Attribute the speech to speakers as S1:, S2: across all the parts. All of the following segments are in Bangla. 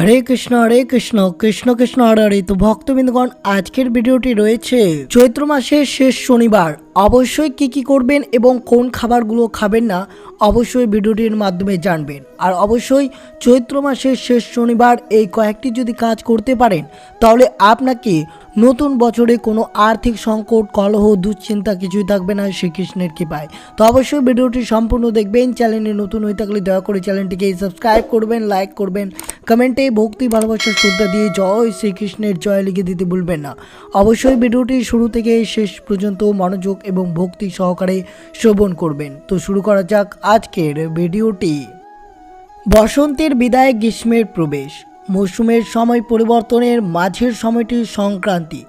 S1: হরে কৃষ্ণ হরে কৃষ্ণ কৃষ্ণ কৃষ্ণ, হরে হরে। তো ভক্তবৃন্দগণ, আজকের ভিডিওটি রয়েছে চৈত্র মাসের শেষ শনিবার। অবশ্যই কি কি করবেন এবং কোন খাবারগুলো খাবেন না, অবশ্যই ভিডিওটির মাধ্যমে জানবেন। আর অবশ্যই চৈত্র মাসের শেষ শনিবার এই কয়েকটি যদি কাজ করতে পারেন, তাহলে আপনাকে নতুন বছরে কোনো আর্থিক সংকট, কলহ, দুশ্চিন্তা কিছুই থাকবে না শ্রীকৃষ্ণের কৃপায়। তো অবশ্যই ভিডিওটি সম্পূর্ণ দেখবেন, চ্যানেলে নতুন হয়ে থাকলে দয়া করে চ্যানেলটিকে সাবস্ক্রাইব করবেন, লাইক করবেন, কমেন্টে ভক্তি, ভালোবাসার শ্রদ্ধা দিয়ে জয় শ্রীকৃষ্ণের জয় লিখে দিতে ভুলবেন না। অবশ্যই ভিডিওটি শুরু থেকে শেষ পর্যন্ত মনোযোগ এবং ভক্তি সহকারে শ্রবণ করবেন। তো শুরু করা যাক আজকের ভিডিওটি। বসন্তের বিদায় গ্রীষ্মের প্রবেশ। মৌসুমের সময় পরিবর্তনের মাঝের সময়টি সংক্রান্তি।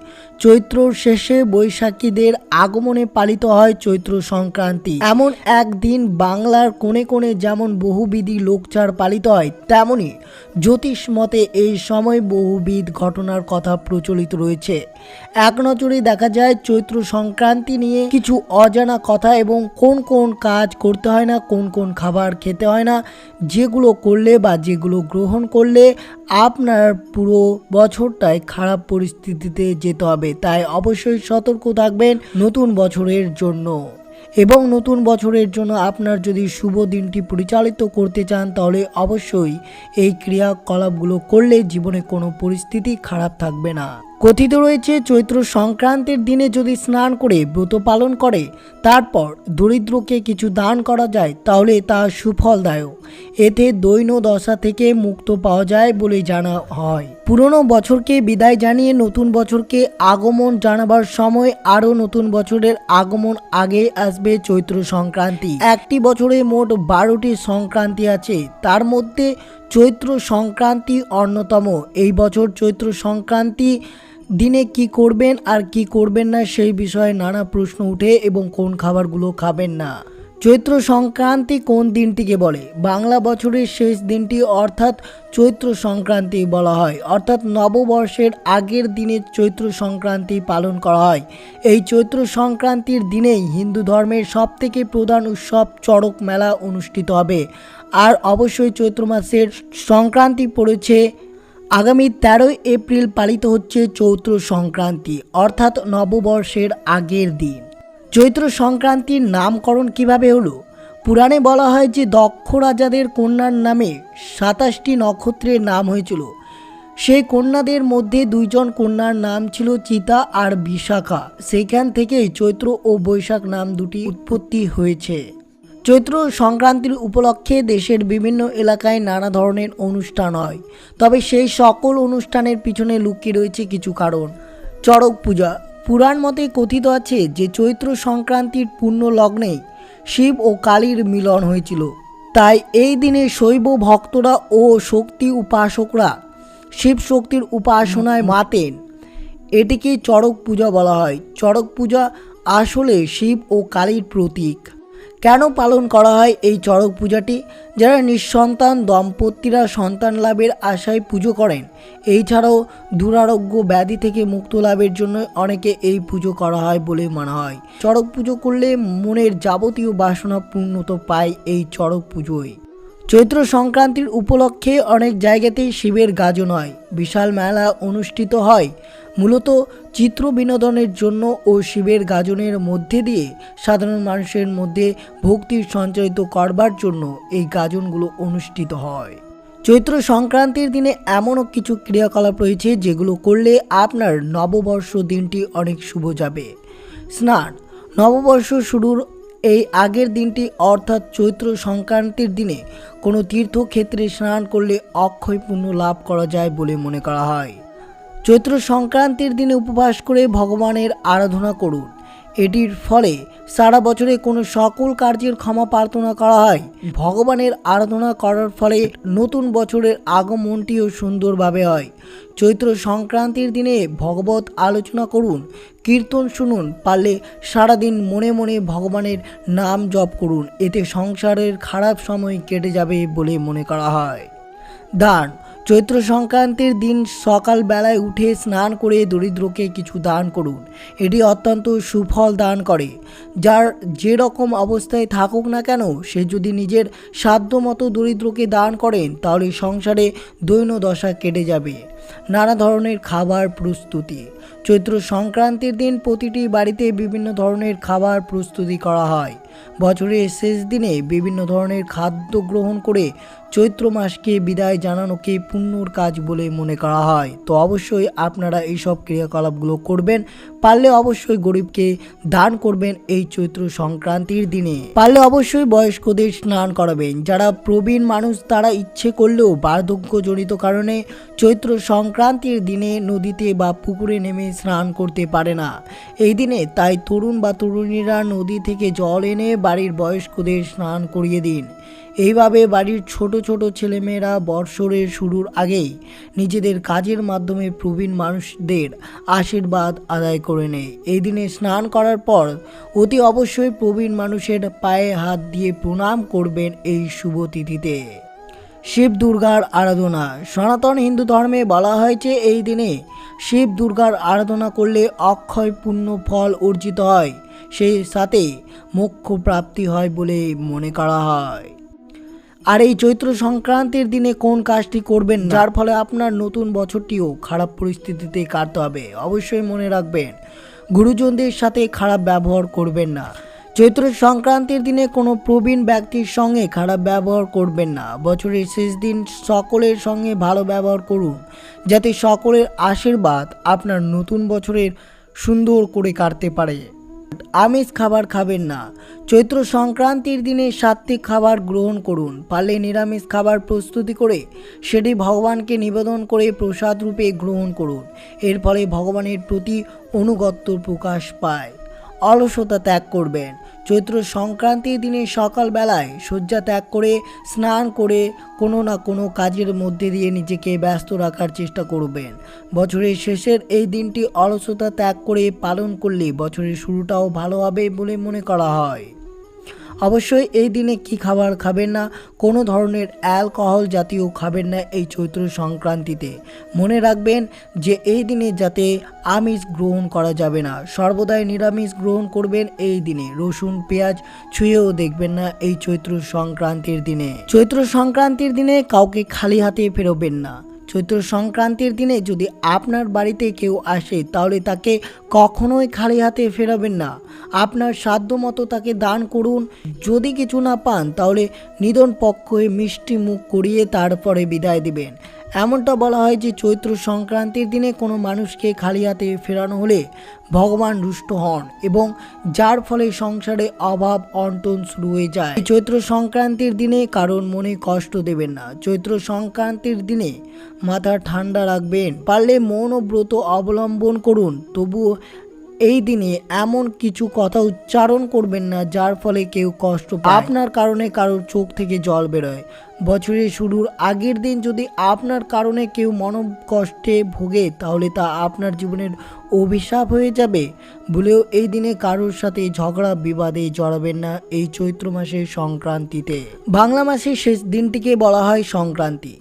S1: চৈত্র শেষে বৈশাখীদের আগমনে পালিত হয় চৈত্র সংক্রান্তি। এমন একদিন বাংলার কোণে কোণে যেমন বহুবিধি লোকচার পালিত হয়, তেমনি জ্যোতিষ মতে এই সময় বহুবিধ ঘটনার কথা প্রচলিত রয়েছে। এক নজরে দেখা যায়, চৈত্র সংক্রান্তি নিয়ে কিছু অজানা কথা এবং কোন কোন কাজ করতে হয় না, কোন কোন খাবার খেতে হয় না, যেগুলো করলে বা যেগুলো গ্রহণ করলে আপনার পুরো বছরটাই খারাপ পরিস্থিতিতে যেতে হবে। তাই অবশ্যই সতর্ক থাকবেন নতুন বছরের জন্য। এবং নতুন বছরের জন্য আপনার যদি শুভ দিনটি পরিচালিত করতে চান, তাহলে অবশ্যই এই ক্রিয়াকলাপগুলো করলে জীবনে কোনো পরিস্থিতি খারাপ থাকবে না। কথিত রয়েছে, চৈত্র সংক্রান্তির দিনে যদি স্নান করে ব্রত পালন করে, তারপর দরিদ্রকে কিছু দান করা যায়, তাহলে তা সুফলদায়ক। এতে দৈন দশা থেকে মুক্ত পাওয়া যায় বলে জানা হয়। পুরনো বছরকে বিদায় জানিয়ে নতুন বছরকে আগমন জানাবার সময় আরও নতুন বছরের আগমন আগে আসবে চৈত্র সংক্রান্তি। একটি বছরে মোট বারোটি সংক্রান্তি আছে। তার মধ্যে চৈত্র সংক্রান্তি অন্যতম। এই বছর চৈত্র সংক্রান্তি দিনে কি করবেন আর কি করবেন না সেই বিষয়ে নানা প্রশ্ন উঠে এবং কোন খাবারগুলো খাবেন না। চৈত্র সংক্রান্তি কোন দিনটিকে বলে? বাংলা বছরের শেষ দিনটি অর্থাৎ চৈত্র সংক্রান্তি বলা হয়। অর্থাৎ নববর্ষের আগের দিনে চৈত্র সংক্রান্তি পালন করা হয়। এই চৈত্র সংক্রান্তির দিনেই হিন্দু ধর্মের সবথেকে প্রধান উৎসব চড়ক মেলা অনুষ্ঠিত হবে। আর অবশ্যই চৈত্র মাসের সংক্রান্তি পড়েছে আগামী তেরোই এপ্রিল পালিত হচ্ছে চৈত্র সংক্রান্তি, অর্থাৎ নববর্ষের আগের দিন। চৈত্র সংক্রান্তির নামকরণ কীভাবে হলো? পুরাণে বলা হয় যে দক্ষ রাজাদের কন্যার নামে সাতাশটি নক্ষত্রের নাম হয়েছিল। সেই কন্যাদের মধ্যে দুইজন কন্যার নাম ছিল চিতা আর বিশাখা। সেইখান থেকেই চৈত্র ও বৈশাখ নাম দুটি উৎপত্তি হয়েছে। চৈত্র সংক্রান্তির উপলক্ষে দেশের বিভিন্ন এলাকায় নানা ধরনের অনুষ্ঠান হয়। তবে সেই সকল অনুষ্ঠানের পিছনে লুকিয়ে রয়েছে কিছু কারণ। চড়ক পূজা। পুরাণ মতে কথিত আছে যে, চৈত্র সংক্রান্তির পূর্ণ লগ্নেই শিব ও কালীর মিলন হয়েছিল। তাই এই দিনে শৈব ভক্তরা ও শক্তি উপাসকরা শিব শক্তির উপাসনায় মাতেন। এটিকে চড়ক পূজা বলা হয়। চড়ক পূজা আসলে শিব ও কালীর প্রতীক। কেন পালন করা হয় এই চড়ক পূজাটি? যারা নিঃসন্তান দম্পতিরা সন্তান লাভের আশায় পুজো করেন, এই ছাড়াও দুরারোগ্য ব্যাধি থেকে মুক্ত লাভের জন্য অনেকে এই পুজো করা হয় বলে মনে হয়। চড়ক পুজো করলে মনের যাবতীয় বাসনা পূর্ণত পায় এই চড়ক পুজোয়। চৈত্র সংক্রান্তির উপলক্ষে অনেক জায়গাতেই শিবের গাজন হয়। বিশাল মেলা অনুষ্ঠিত হয়। মূলত চিত্র বিনোদনের জন্য ও শিবের গাজনের মধ্যে দিয়ে সাধারণ মানুষের মধ্যে ভক্তির সঞ্চারিত করবার জন্য এই গাজনগুলো অনুষ্ঠিত হয়। চৈত্র সংক্রান্তির দিনে এমনও কিছু ক্রিয়াকলাপ রয়েছে যেগুলো করলে আপনার নববর্ষ দিনটি অনেক শুভ যাবে। স্নান। নববর্ষ শুরুর এই আগের দিনটি অর্থাৎ চৈত্র সংক্রান্তির দিনে কোনো তীর্থক্ষেত্রে স্নান করলে অক্ষয় পুণ্য লাভ করা যায় বলে মনে করা হয়। চৈত্র সংক্রান্তির দিনে উপবাস করে ভগবানের আরাধনা করুন। এটির ফলে সারা বছরে কোনো সকল কার্যের ক্ষমা প্রার্থনা করা হয়। ভগবানের আরাধনা করার ফলে নতুন বছরের আগমনটিও সুন্দরভাবে হয়। চৈত্র সংক্রান্তির দিনে ভগবত আলোচনা করুন, কীর্তন শুনুন, পারলে সারাদিন মনে মনে ভগবানের নাম জপ করুন। এতে সংসারের খারাপ সময় কেটে যাবে বলে মনে করা হয়। দান চৈত্র সংক্রান্তির দিন সকালবেলায় উঠে স্নান করে দরিদ্রকে কিছু দান করুন। এটি অত্যন্ত সুফল দান করে। যার যে রকম অবস্থায় থাকুক না কেন, সে যদি নিজের সাধ্য মতো দরিদ্রকে দান করেন, তাহলে সংসারে দৈন দশা কেটে যাবে। নানা ধরনের খাবার প্রস্তুতি। চৈত্র সংক্রান্তির দিন প্রতিটি বাড়িতে বিভিন্ন ধরনের খাবার প্রস্তুতি করা হয়। বছরের শেষ দিনে বিভিন্ন ধরনের খাদ্য গ্রহণ করে চৈত্র মাসকে বিদায় জানানোকে পুণ্যর কাজ বলে মনে করা হয়। তো অবশ্যই আপনারা এইসব ক্রিয়াকলাপগুলো করবেন, পারলে অবশ্যই গরিবকে দান করবেন এই চৈত্র সংক্রান্তির দিনে। পারলে অবশ্যই বয়স্কদের স্নান করাবেন। যারা প্রবীণ মানুষ, তারা ইচ্ছে করলেও বার্ধক্যজনিত কারণে চৈত্র সংক্রান্তির দিনে নদীতে বা পুকুরে নেমে স্নান করতে পারে না। এই দিনে তাই তরুণ বা তরুণীরা নদী থেকে জল এনে বাড়ির বয়স্কদের স্নান করিয়ে দিন। এইভাবে বাড়ির ছোট ছোট ছেলেমেয়েরা বৎসরের শুরুর আগেই নিজেদের কাজের মাধ্যমে প্রবীণ মানুষদের আশীর্বাদ আদায় করে নেয়। এই দিনে স্নান করার পর অতি অবশ্যই প্রবীণ মানুষের পায়ে হাত দিয়ে প্রণাম করবেন এই শুভ তিথিতে। শিব দুর্গার আরাধনা। সনাতন হিন্দু ধর্মে বলা হয়েছে এই দিনে শিব দুর্গার আরাধনা করলে অক্ষয় পুণ্য ফল অর্জিত হয়। সেই সাথে মোক্ষ প্রাপ্তি হয় বলে মনে করা হয়। আর এই চৈত্র সংক্রান্তির দিনে কোন কাজটি করবেন যার ফলে আপনার নতুন বছরটিও খারাপ পরিস্থিতিতে কাটতে হবে। অবশ্যই মনে রাখবেন, গুরুজনদের সাথে খারাপ ব্যবহার করবেন না। চৈত্র সংক্রান্তির দিনে কোনো প্রবীণ ব্যক্তির সঙ্গে খারাপ ব্যবহার করবেন না। বছরের শেষ দিন সকলের সঙ্গে ভালো ব্যবহার করুন, যাতে সকলের আশীর্বাদ আপনার নতুন বছরের সুন্দর করে কাটতে পারে। আমিষ খাবার খাবেন না। চৈত্র সংক্রান্তির দিনে সাত্বিক খাবার গ্রহণ করুন। পারলে নিরামিষ খাবার প্রস্তুতি করে সেটি ভগবানকে নিবেদন করে প্রসাদ রূপে গ্রহণ করুন। এর ফলে ভগবানের প্রতি অনুগত্য প্রকাশ পায়। অলসতা ত্যাগ করবেন। চৈত্র সংক্রান্তির দিনে সকালবেলায় শয্যা ত্যাগ করে, স্নান করে কোনো না কোনো কাজের মধ্যে দিয়ে নিজেকে ব্যস্ত রাখার চেষ্টা করবেন। বছরের শেষের এই দিনটি অলসতা ত্যাগ করে পালন করলে বছরের শুরুটাও ভালো হবে বলে মনে করা হয়। অবশ্যই এই দিনে কি খাবার খাবেন না? কোনো ধরনের অ্যালকোহল জাতীয় খাবেন না এই চৈত্র সংক্রান্তিতে। মনে রাখবেন যে এই দিনে যাতে আমিষ গ্রহণ করা যাবে না, সর্বদাই নিরামিষ গ্রহণ করবেন এই দিনে। রসুন, পেঁয়াজ ছুঁয়েও দেখবেন না এই চৈত্র সংক্রান্তির দিনে। চৈত্র সংক্রান্তির দিনে কাউকে খালি হাতে ফেরোবেন না। চৈত্র সংক্রান্তির দিনে যদি আপনার বাড়িতে কেউ আসে, তাহলে তাকে কখনোই খালি হাতে ফেরাবেন না। আপনার সাধ্য মতো তাকে দান করুন। যদি কিছু না পান, তাহলে নিধন পক্ষে মিষ্টি মুখ করিয়ে তারপরে বিদায় দিবেন। এমনটা বলা হয় যে চৈত্র সংক্রান্তির দিনে কোনো মানুষকে খালি হাতে ফেরানো হলে ভগবান রুষ্ট হন এবং যার ফলে সংসারে অভাব, অন্টন শুরু হয়ে যায়। চৈত্র সংক্রান্তির দিনে কারণ মনে কষ্ট দেবেন না। চৈত্র সংক্রান্তির দিনে মাথা ঠান্ডা রাখবেন। পারলে মৌন ব্রত অবলম্বন করুন। তবুও এই দিনে এমন কিছু কথা উচ্চারণ করবেন না, যার ফলে কেউ কষ্ট আপনার কারণে কারোর চোখ থেকে জল বেরোয়। বছরের শুরুর আগের দিন যদি আপনার কারণে কেউ মন কষ্টে ভোগে, তাহলে তা আপনার জীবনের অভিশাপ হয়ে যাবে। বলেও এই দিনে কারোর সাথে ঝগড়া, বিবাদে জড়াবেন না এই চৈত্র মাসের সংক্রান্তিতে। বাংলা মাসের শেষ দিনটিকে বলা হয় সংক্রান্তি।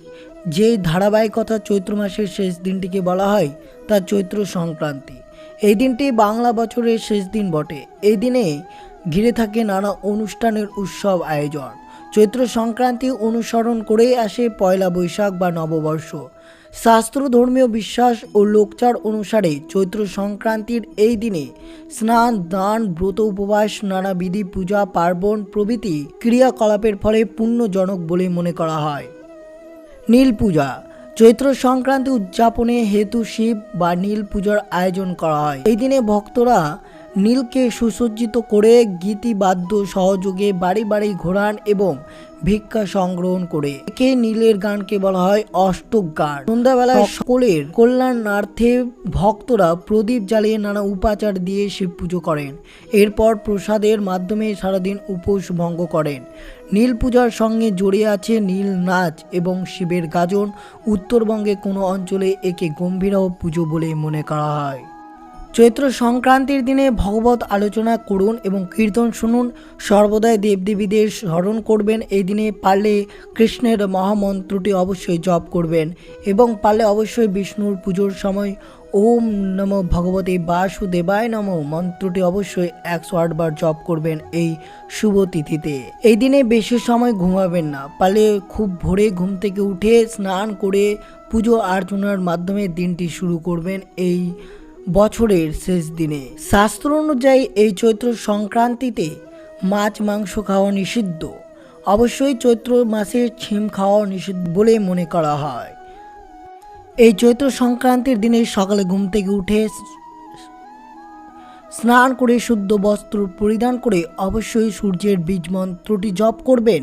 S1: যে ধারাবাহিকতা চৈত্র মাসের শেষ দিনটিকে বলা হয়, তা চৈত্র সংক্রান্তি। এই দিনটি বাংলা বছরের শেষ দিন বটে। এই দিনে ঘিরে থাকে নানা অনুষ্ঠানের উৎসব আয়োজন। চৈত্র সংক্রান্তি অনুসরণ করেই আসে পয়লা বৈশাখ বা নববর্ষ। শাস্ত্র, ধর্মীয় বিশ্বাস ও লোকচার অনুসারে চৈত্র সংক্রান্তির এই দিনে স্নান, দান, ব্রত উপবাস নানা বিধি পূজা, পার্বণ প্রভৃতি ক্রিয়াকলাপের ফলে পুণ্যজনক বলে মনে করা হয়। নীল পূজা চৈত্র সংক্রান্তি উদযাপনে হেতু শিব বা নীল পুজোর আয়োজন করা হয়। এই দিনে ভক্তরা নীলকে সুসজ্জিত করে গীতিবাদ্য সহযোগে বাড়ি বাড়ি ঘোরান এবং ভিক্ষা সংগ্রহণ করে। একে নীলের গানকে বলা হয় অষ্টক গান। সন্ধ্যাবেলায় সকলের কল্যাণার্থে ভক্তরা প্রদীপ জ্বালিয়ে নানা উপাচার দিয়ে শিব পুজো করেন। এরপর প্রসাদের মাধ্যমে সারাদিন উপোস ভঙ্গ করেন। নীল পূজার সঙ্গে জড়িয়ে আছে নীল নাচ এবং শিবের গাজন। উত্তরবঙ্গে কোনো অঞ্চলে একে গম্ভীরাও পুজো বলে মনে করা হয়। চৈত্র সংক্রান্তির দিনে ভগবত আলোচনা করুন এবং কীর্তন শুনুন। সর্বদাই দেবদেবীদের স্মরণ করবেন। এই দিনে পারলে কৃষ্ণের মহামন্ত্রটি অবশ্যই জপ করবেন এবং পারলে অবশ্যই বিষ্ণুর পুজোর সময় ওম নম ভগবতী বাসুদেবায় নম মন্ত্রটি অবশ্যই একশো আটবার জপ করবেন এই শুভ তিথিতে। এই দিনে বেশি সময় ঘুমাবেন না। পালে খুব ভোরে ঘুম থেকে উঠে স্নান করে পুজো অর্চনার মাধ্যমে দিনটি শুরু করবেন। এই বছরের শেষ দিনে। শাস্ত্র অনুযায়ী এই চৈত্র সংক্রান্তিতে মাছ, মাংস খাওয়া নিষিদ্ধ। অবশ্যই চৈত্র মাসে ছিম খাওয়া নিষিদ্ধ বলে মনে করা হয়। এই চৈত্র সংক্রান্তির দিনে সকালে ঘুম থেকে উঠে স্নান করে শুদ্ধ বস্ত্র পরিধান করে অবশ্যই সূর্যের বীজ মন্ত্রটি জপ করবেন।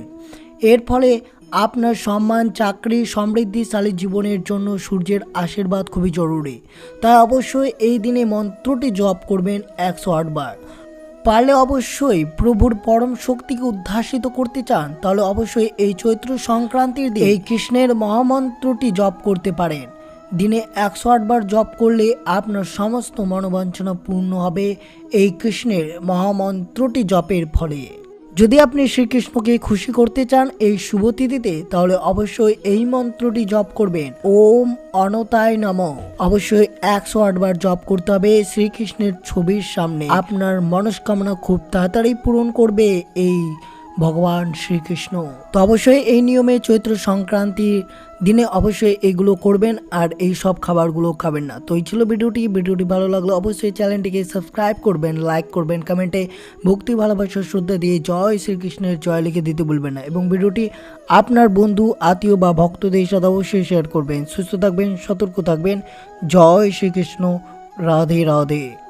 S1: এর ফলে আপনার সম্মান, চাকরি, সমৃদ্ধিশালী জীবনের জন্য সূর্যের আশীর্বাদ খুবই জরুরি। তাই অবশ্যই এই দিনে মন্ত্রটি জপ করবেন একশো আটবার পারলে অবশ্যই প্রভুর পরম শক্তিকে উদ্ভাসিত করতে চান, তাহলে অবশ্যই এই চৈত্র সংক্রান্তির দিন এই কৃষ্ণের মহামন্ত্রটি জপ করতে পারেন। দিনে একশো আটবার জপ করলে আপনার সমস্ত মনোবাঞ্ছনা পূর্ণ হবে এই কৃষ্ণের মহামন্ত্রটি জপের ফলে। যদি আপনি শ্রীকৃষ্ণকে খুশি করতে চান এই শুভ তিথিতে, তাহলে অবশ্যই এই মন্ত্রটি জপ করবেন। ওম অনতায় নম। অবশ্যই একশো আটবার জপ করতে হবে শ্রীকৃষ্ণের ছবির সামনে। আপনার মনস্কামনা খুব তাড়াতাড়ি পূরণ করবে এই ভগবান শ্রীকৃষ্ণ। তো অবশ্যই এই নিয়মে চৈত্র সংক্রান্তির দিনে অবশ্যই এগুলো করবেন আর এই সব খাবারগুলো খাবেন না। তো এই ছিল ভিডিওটি। ভিডিওটি ভালো লাগলে অবশ্যই চ্যানেলটিকে সাবস্ক্রাইব করবেন, লাইক করবেন, কমেন্টে ভক্তি ভালোবাসার শ্রদ্ধা দিয়ে জয় শ্রীকৃষ্ণের জয় লিখে দিতে ভুলবেন না এবং ভিডিওটি আপনার বন্ধু, আত্মীয় বা ভক্তদের সাথে অবশ্যই শেয়ার করবেন। সুস্থ থাকবেন, সতর্ক থাকবেন। জয় শ্রীকৃষ্ণ। রাধে রাধে।